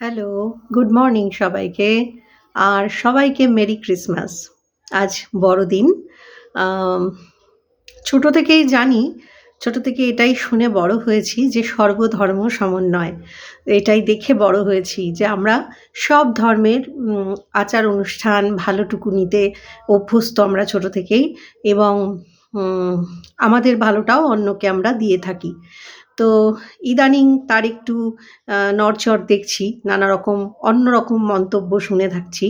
Hello, good morning সবাইকে। আর সবাইকে merry Christmas. আজ বড়দিন। ছোট থেকেই জানি, ছোট থেকে এটাই শুনে বড় হয়েছি যে সর্বধর্ম সমন্বয়। এটাই দেখে বড় হয়েছি যে আমরা সব ধর্মের আচার অনুষ্ঠান ভালোটুকু নিতে অভ্যস্ত আমরা ছোট থেকেই এবং আমাদের ভালোটাও অন্যকে আমরা দিয়ে থাকি। তো ইদানিং তার একটু নড়চড় দেখছি। নানা রকম অন্যরকম মন্তব্য শুনে থাকছি।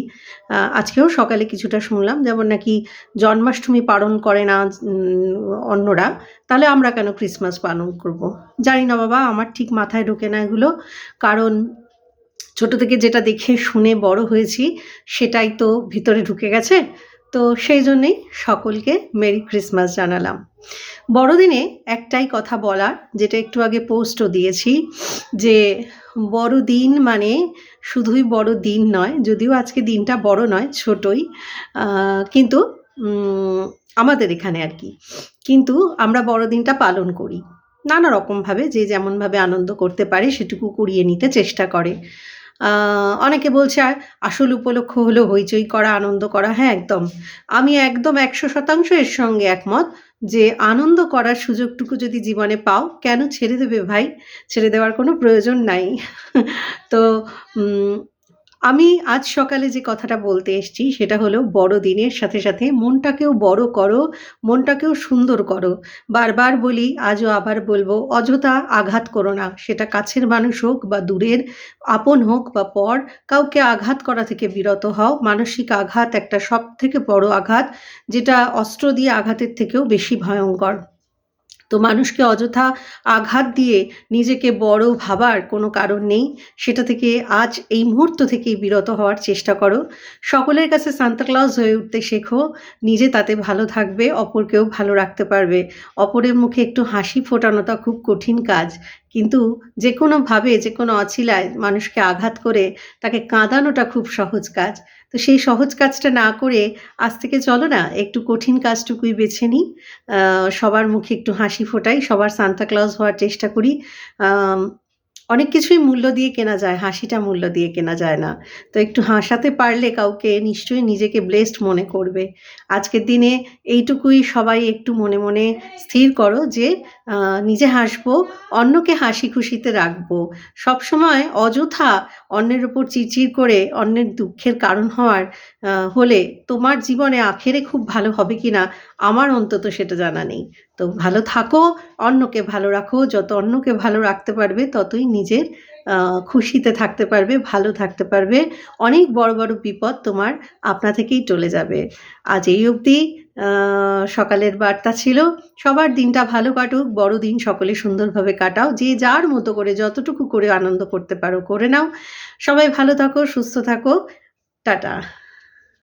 আজকেও সকালে কিছুটা শুনলাম যেমন নাকি জন্মাষ্টমী পালন করে না অন্যরা, তাহলে আমরা কেন ক্রিসমাস পালন করব? জানি না বাবা আমার ঠিক মাথায় ঢোকে না এগুলো। কারণ ছোট থেকে যেটা দেখে শুনে বড় হয়েছি সেটাই তো ভিতরে ঢুকে গেছে। তো সেই জন্যেই সকলকে মেরি ক্রিসমাস জানালাম। বড়দিনে একটাই কথা বলার যেটা একটু আগে পোস্টও দিয়েছি যে বড়দিন মানে শুধুই বড় দিন নয়, যদিও আজকে দিনটা বড় নয় ছোটই। কিন্তু আমাদের এখানে আর কি কিন্তু আমরা বড়দিনটা পালন করি। নানা রকমভাবে যে যেমনভাবে আনন্দ করতে পারে সেটুকু কুড়িয়ে নিতে চেষ্টা করে। অনেকে বলছে আসল উপলক্ষ হলো হইচই করা, আনন্দ করা। হ্যাঁ, একদম। আমি একদম ১০০% এর সঙ্গে একমত যে আনন্দ করার সুযোগটুকু যদি জীবনে পাও, কেন ছেড়ে দেবে ভাই? ছেড়ে দেওয়ার কোনো প্রয়োজন নাই। তো আমি আজ সকালে যে কথাটা বলতে এসছি সেটা হলো বড়দিনের সাথে, সাথে মনটাকেও বড় করো, মনটাকেও সুন্দর করো। বারবার বলি, আজও আবার বলব অযথা আঘাত করো না। সেটা কাছের মানুষ হোক বা দূরের, আপন হোক বা পর, কাউকে আঘাত করা থেকে বিরত হও। মানসিক আঘাত একটা সব থেকে বড় আঘাত, যেটা অস্ত্র দিয়ে আঘাতের থেকেও বেশি ভয়ঙ্কর। তো মানুষকে অযথা আঘাত দিয়ে নিজেকে বড় ভাবার কোনো কারণ নেই। সেটা থেকে আজ এই মুহূর্ত থেকেই বিরত হওয়ার চেষ্টা করো। সকলের কাছে সান্তা ক্লজ হয়ে উঠতে শেখো। নিজে তাতে ভালো থাকবে, অপরকেও ভালো রাখতে পারবে। অপরের মুখে একটু হাসি ফোটানোটা খুব কঠিন কাজ। কিন্তু যে কোনোভাবে যে কোনো অছিলায় মানুষকে আঘাত করে তাকে কাঁদানোটা খুব সহজ কাজ। তো সেই সহজ কাজটা না করে আজ থেকে চলো না একটু কঠিন কাজটুকুই বেছে নিই। সবার মুখে একটু হাসি ফোটাই, সবার সান্তা ক্লজ হওয়ার চেষ্টা করি। অনেক কিছুই মূল্য দিয়ে কেনা যায়, হাসিটা মূল্য দিয়ে কেনা যায় না। তো একটু হাসাতে পারলে কাউকে নিশ্চয়ই নিজেকে ব্লেসড মনে করবে। আজকের দিনে এইটুকুই সবাই একটু মনে, মনে স্থির করো যে নিজে হাসবো, অন্যকে হাসি খুশিতে রাখব। সবসময় অযথা অন্যের উপর চিড়চিড় করে অন্যের দুঃখের কারণ হওয়ার হলে তোমার জীবনে আখেরে খুব ভালো হবে কিনা আমার অন্তত সেটা জানা নেই। তো ভালো থাকো, অন্যকে ভালো রাখো। যত অন্যকে ভালো রাখতে পারবে ততই নিজের খুশিতে থাকতে পারবে, ভালো থাকতে পারবে। অনেক বড়, বড় বিপদ তোমার আপনা থেকেই টলে যাবে। আজ এই অবধি সকালের বার্তা ছিল। সবার দিনটা ভালো কাটুক, বড়দিন সকলে সুন্দরভাবে কাটাও। যে যার মতো করে যতটুকু করে আনন্দ করতে পারো করে নাও। সবাই ভালো থাকো, সুস্থ থাকো। টাটা।